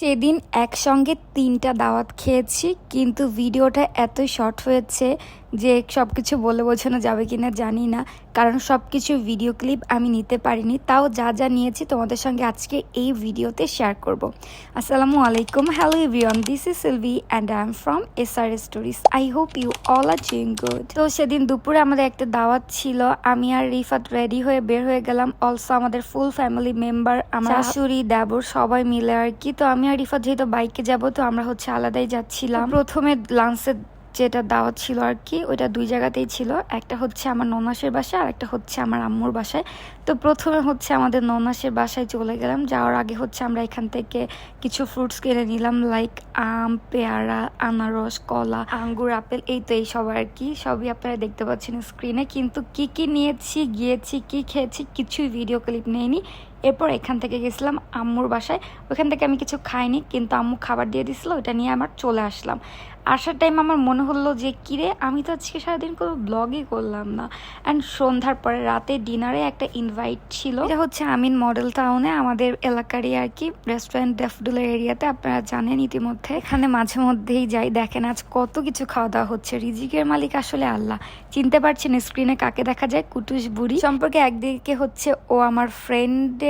সেদিন একসঙ্গে তিনটা দাওয়াত খেয়েছি কিন্তু ভিডিওটা এত শর্ট হয়েছে যে সব কিছু বলে বোঝানো যাবে কিনা জানি না। কারণ সব কিছু ভিডিও ক্লিপ আমি নিতে পারিনি। তাও যা যা নিয়েছি তোমাদের সঙ্গে আজকে এই ভিডিওতে শেয়ার করব। আসসালামু আলাইকুম। Hello everyone this is Silvi and I am from S R stories I hope you all are doing good তো সেদিন দুপুরে আমাদের একটা দাওয়াত ছিল। আমি আর রিফাত রেডি হয়ে বের হয়ে গেলাম। অলসো আমাদের ফুল ফ্যামিলি মেম্বার আমার শাশুড়ি দেবর সবাই মিলে আর কি। তো আমি আর রিফাত যেহেতু বাইকে যাব তো আমরা হচ্ছে আলাদাই যাচ্ছিলাম। প্রথমে লাঞ্চের যেটা দাওয়াত ছিল আর কি, ওইটা দুই জায়গাতেই ছিল। একটা হচ্ছে আমার ননাসের বাসায়, আর একটা হচ্ছে আমার আম্মুর বাসায়। তো প্রথমে হচ্ছে আমাদের ননাসের বাসায় চলে গেলাম। যাওয়ার আগে হচ্ছে আমরা এখান থেকে কিছু ফ্রুটস কিনে নিলাম লাইক আম, পেয়ারা, আনারস, কলা, আঙ্গুর, আপেল, এই তো এই সব আর কি। সবই আপনারা দেখতে পাচ্ছেন স্ক্রিনে কিন্তু কি কি নিয়েছি, গিয়েছি, কি খেয়েছি কিছুই ভিডিও ক্লিপ নেইনি। এরপর এখান থেকে গেছিলাম আম্মুর বাসায়। ওখান থেকে আমি কিছু খাইনি, কিন্তু আম্মু খাবার দিয়ে দিছিল, ওইটা নিয়ে আমার চলে আসলাম। আসার টাইম আমার মনে হলো যে, কিরে, আমি তো আজকে সারাদিন কোনো ব্লগই করলাম না। অ্যান্ড সন্ধ্যার পরে রাতে ডিনারে একটা ইনভাইট ছিল। এটা হচ্ছে আমিন মডেল টাউনে আমাদের এলাকারই আর কি রেস্টুরেন্ট ডেফডুলের এরিয়াতে, আপনারা জানেন ইতিমধ্যে। এখানে মাঝে মধ্যেই যাই, দেখেন আজ কত কিছু খাওয়া দাওয়া হচ্ছে। রিজিকের মালিক আসলে আল্লাহ। চিনতে পারছেন স্ক্রিনে কাকে দেখা যায়? কুটুস বুড়ি। সম্পর্কে একদিকে হচ্ছে ও আমার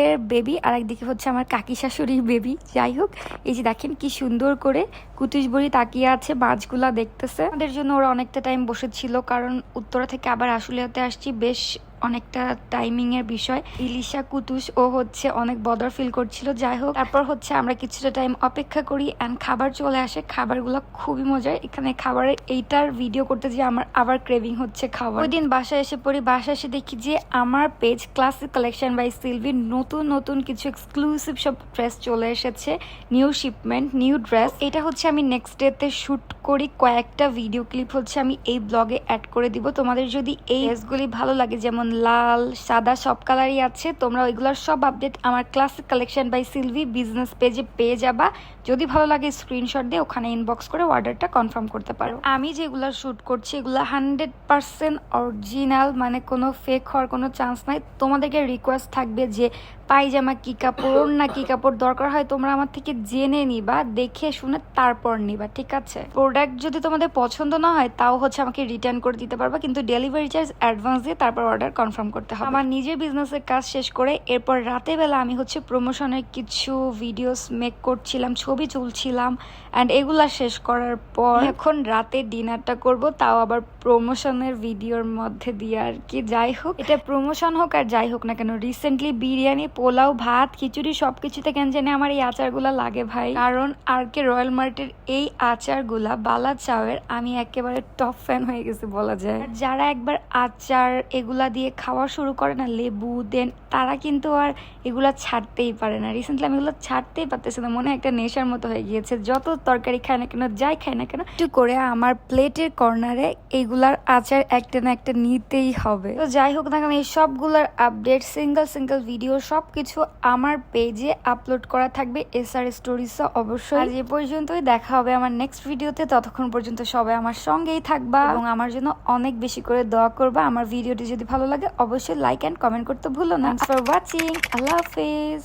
ফ্রেন্ডের বেবি আর একদিকে হচ্ছে আমার কাকি শাশুড়ির বেবি যাই হোক, এই যে দেখেন কি সুন্দর করে কুতুস বড়ি তাকিয়ে আছে, মাছগুলা দেখতেছে। আমাদের জন্য ওরা অনেকটা টাইম বসেছিল, কারণ উত্তরা থেকে আবার আশুলিয়াতে আসছি, বেশ অনেকটা টাইমিং এর বিষয়। ইলিশা, কুতুস, ও হচ্ছে অনেক বদর ফিল করছিল। যাই হোক, তারপর হচ্ছে আমরা কিছুটা টাইম অপেক্ষা করি অ্যান্ড খাবার চলে আসে। খাবারগুলো খুবই মজার। এখানে খাবারের এইটার ভিডিও করতে যে আমার আবার ক্রেভিং হচ্ছে খাবার। ওই দিন বাসায় এসে পড়ি। বাসায় এসে দেখি যে আমার পেজ ক্লাসিক কালেকশন বাই সিলভির নতুন নতুন কিছু এক্সক্লুসিভ সব ড্রেস চলে এসেছে। নিউ শিপমেন্ট নিউ ড্রেস এটা হচ্ছে আমি নেক্সট ডেতে শ্যুট করি। কয়েকটা ভিডিও ক্লিপ হচ্ছে আমি এই ব্লগে অ্যাড করে দিব। তোমাদের যদি এই ড্রেসগুলি ভালো লাগে, যেমন লাল, সাদা সব কালারই আছে। তোমরা ওইগুলোর সব আপডেট আমার classic collection by Silvi business পেজে পেয়ে যাবা। যদি ভালো লাগে স্ক্রিনশট দিয়ে ওখানে ইনবক্স করে অর্ডারটা কনফার্ম করতে পারো। আমি যেগুলো শ্যুট করছি, এগুলো হান্ড্রেড পার্সেন্ট অরিজিনাল মানে কোনো ফেক হওয়ার কোনো চান্স নাই। তোমাদেরকে রিকোয়েস্ট থাকবে যে পায়জামা, কী কাপড়, না কী কাপড় দরকার হয়, তোমরা আমার থেকে জেনে নিবা, দেখে শুনে তারপর নিবা, ঠিক আছে? প্রোডাক্ট যদি তোমাদের পছন্দ না হয়, তাও হচ্ছে আমাকে রিটার্ন করে দিতে পারবা, কিন্তু ডেলিভারি চার্জ অ্যাডভান্স দিয়ে তারপর অর্ডার কনফার্ম করতে হবে। আমার নিজের বিজনেসের কাজ শেষ করে এরপর রাতে বেলা আমি হচ্ছে প্রমোশনের কিছু ভিডিওস মেক করছিলাম ছবি তুলছিলাম অ্যান্ড এগুলা শেষ করার পর এখন রাতে ডিনারটা করব তাও আবার প্রমোশনের ভিডিওর মধ্যে দিয়ে আর কি। যাই হোক এটা প্রমোশন হোক আর যাই হোক না কেন রিসেন্টলি বিরিয়ানি পোলাও ভাত খিচুড়ি সবকিছুতে কেন জানি আমার এই আচারগুলা লাগে ভাই। কারণ আর কে রয়্যাল মার্টের এই আচারগুলা বালা চাওয়ের আমি একেবারে টপ ফ্যান হয়ে গেছি বলা যায়। যারা একবার আচার এগুলা দিয়ে খাওয়া শুরু করে না, লেবু, দেন তারা কিন্তু আর এগুলা ছাড়তেই পারে না। রিসেন্টলি আমি এগুলো ছাড়তেই পারতেছি না, মনে একটা নেশার মতো হয়ে গিয়েছে। যত তরকারি খায় না কেন, যাই খায় না কেন, একটু করে আমার প্লেটের কর্নারে এগুলার আচার একটা না একটা নিতেই হবে। তো যাই হোক না কেন, এই সবগুলোর আপডেট সিঙ্গেল সিঙ্গেল ভিডিও সব কিছু আমার পেজে আপলোড করা থাকবে এস আর অবশ্যই। আজ এ পর্যন্তই, দেখা হবে আমার নেক্সট ভিডিওতে ততক্ষণ পর্যন্ত সবাই আমার সঙ্গেই থাকবা এবং আমার জন্য অনেক বেশি করে দোয়া করবা। আমার ভিডিওটি যদি ভালো লাগে অবশ্যই লাইক অ্যান্ড কমেন্ট করতে ভুলো না. For watching Allah Hafiz